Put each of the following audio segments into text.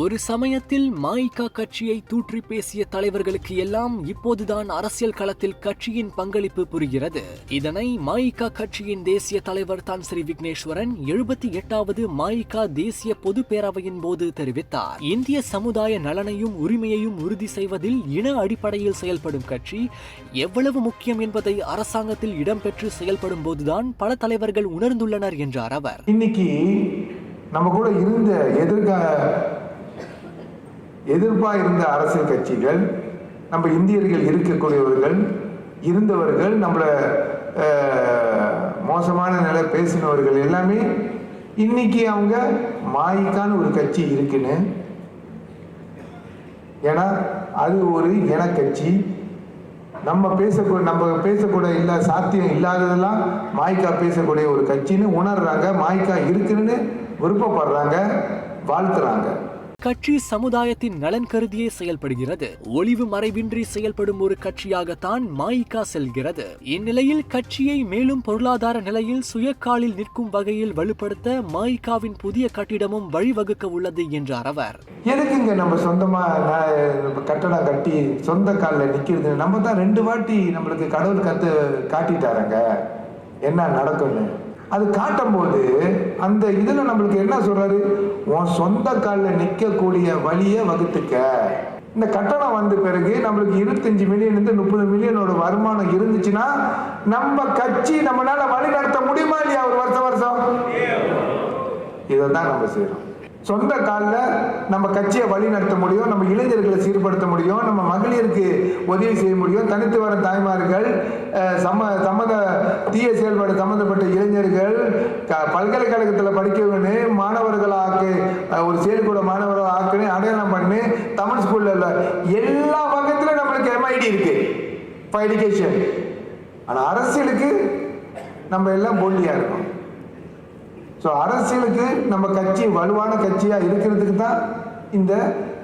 ஒரு சமயத்தில் மாயிகா கட்சியை தூற்றி பேசிய தலைவர்களுக்கு எல்லாம் இப்போதுதான் அரசியல் களத்தில் கட்சியின் பங்களிப்பு புரிகிறது. இதனை மாயிகா கட்சியின் தேசிய தலைவர் தான் ஸ்ரீ விக்னேஸ்வரன் எழுபத்தி எட்டாவது மாயிகா தேசிய பொது பேரவையின் போது தெரிவித்தார். இந்திய சமுதாய நலனையும் உரிமையையும் உறுதி செய்வதில் இன அடிப்படையில் செயல்படும் கட்சி எவ்வளவு முக்கியம் என்பதை அரசாங்கத்தில் இடம்பெற்று செயல்படும் போதுதான் பல தலைவர்கள் உணர்ந்துள்ளனர் என்றார் அவர். இன்னைக்கு நம்ம கூட இருந்த எதிர்கால எதிர்ப்பாக இருந்த அரசியல் கட்சிகள் நம்ம இந்தியர்கள் இருக்கக்கூடியவர்கள் இருந்தவர்கள் நம்மளை மோசமான நிலை பேசினவர்கள் எல்லாமே இன்னைக்கு அவங்க மாயிக்கான ஒரு கட்சி இருக்குன்னு. ஏன்னா அது ஒரு இன கட்சி நம்ம பேசக்கூட நம்ம பேசக்கூட இல்ல சாத்தியம் இல்லாததெல்லாம் மாய்க்கா பேசக்கூடிய ஒரு கட்சின்னு உணர்றாங்க. மாய்க்கா இருக்குன்னு விருப்பப்படுறாங்க வாழ்த்துறாங்க. கட்சி சமுதாயத்தின் நலன் கருதியே செயல்படுகிறது. ஒளிவு மறைவின்றி செயல்படும் ஒரு கட்சியாகத்தான் மாயிகா செல்கிறது. இந்நிலையில் கட்சியை மேலும் பொருளாதார நிலையில் சுயக்காலில் நிற்கும் வகையில் வலுப்படுத்த மாயிகாவின் புதிய கட்டிடமும் வழிவகுக்க உள்ளது என்றார் அவர். எதுக்குங்க நம்ம சொந்தமா நம்ம கட்டடம் கட்டி சொந்த காலில் நிக்கிறது? நம்ம தான் ரெண்டு வாட்டி நம்மளுக்கு கடவுள் கத்து காட்டிட்டாருங்க. என்ன நடக்கும்னு? அது காட்டும் போது அந்த இதுல நம்மளுக்கு என்ன சொல்றாரு? உன் சொந்த காலில் நிற்கக்கூடிய வழியை வகுத்துக்க. இந்த கட்டணம் வந்த பிறகு நம்மளுக்கு இருபத்தஞ்சு மில்லியன் இருந்து முப்பது மில்லியனோட வருமானம் இருந்துச்சுன்னா நம்ம கட்சி நம்மளால வழி நடத்த முடியுமா இல்லையா ஒரு வருஷம் வருஷம்? இதை தான் நம்ம செய்யறோம் சொந்த காலில் நம்ம கட்சியை வழி நடத்த முடியும் நம்ம இளைஞர்களை சீர்படுத்த முடியும் நம்ம மகளிருக்கு உதவி செய்ய முடியும். தனித்து வர தாய்மார்கள் சம்ம சம்மத தீய செயல்பாடு சம்மந்தப்பட்ட இளைஞர்கள் க பல்கலைக்கழகத்தில் படிக்கணும்னு மாணவர்களை மாணவர்களாக்கு ஒரு செயல்கூட மாணவர்கள் ஆக்குன்னு அடையாளம் பண்ணி தமிழ் ஸ்கூலில் இல்லை எல்லா பக்கத்திலும் நம்மளுக்கு எம்ஐடி இருக்கு இப்போ எஜுகேஷன் ஆனால் அரசியலுக்கு நம்ம எல்லாம் போலியாக இருக்கோம். ஸோ அரசியலுக்கு நம்ம கட்சி வலுவான கட்சியாக இருக்கிறதுக்கு தான் இந்த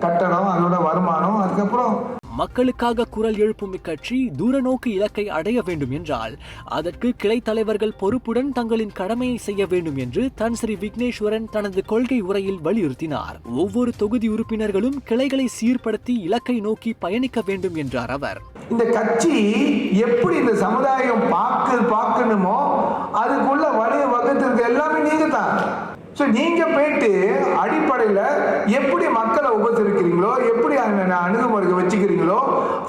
கட்டணம் அதோட வருமானம் அதுக்கப்புறம் மக்களுக்காக குரல் எழுப்பும் இக்கட்சி தூரநோக்கு இலக்கை அடைய வேண்டும் என்றால் அதற்கு கிளை தலைவர்கள் பொறுப்புடன் தங்களின் கடமையை செய்ய வேண்டும் என்று தன் ஸ்ரீ விக்னேஸ்வரன் தனது கொள்கை உரையில் வலியுறுத்தினார். ஒவ்வொரு தொகுதி உறுப்பினர்களும் கிளைகளை சீர்படுத்தி இலக்கை நோக்கி பயணிக்க வேண்டும் என்றார் அவர். இந்த கட்சி எப்படி இந்த சமுதாயம் பார்க்கு பார்க்கணுமோ அதுக்குள்ள வழியை வகுத்துறது எல்லாமே நீங்க தான் ஸோ நீங்க போயிட்டு அடிப்படையில் எப்படி மக்களை உபசரிக்கிறீங்களோ எப்படி அந்த அணுகுமுறைக்கு வச்சுக்கிறீங்களோ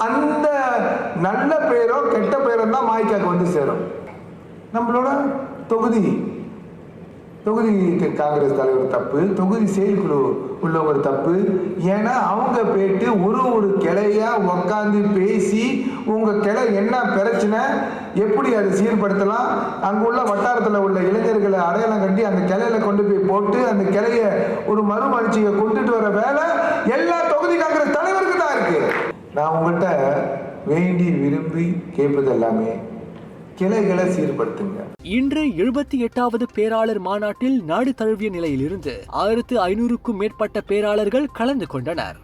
அந்த நல்ல பேரோ கெட்ட பேரோ தான் மாய்க்காக்கு வந்து சேரும். நம்மளோட தொகுதி தொகுதி காங்கிரஸ் தலைவர் தப்பு தொகுதி செயற்குழு உள்ளவர் தப்பு. ஏன்னா அவங்க போயிட்டு ஒரு ஒரு கிளையா உக்காந்து பேசி உங்க கிளை என்ன பிரச்சனை எப்படி அதை சீர்படுத்தலாம்? அங்குள்ள வட்டாரத்தில் உள்ள இளைஞர்களை அடையாளம் கட்டி அந்த கிளையில கொண்டு போய் போட்டு அந்த கிளைய ஒரு மறுமலர்ச்சியை கொண்டுட்டு வர வேலை எல்லா தொகுதி காங்கிரஸ் தலைவருக்கு தான் இருக்கு. நான் உங்கள்கிட்ட வேண்டி விரும்பி கேட்பது எல்லாமே கிளைகளை சீர்படுத்துங்க. இன்று எழுபத்தி எட்டாவது பேராளர் மாநாட்டில் நாடு தழுவிய நிலையிலிருந்து ஆயிரத்து ஐநூறுக்கும் மேற்பட்ட பேராளர்கள் கலந்து கொண்டனர்.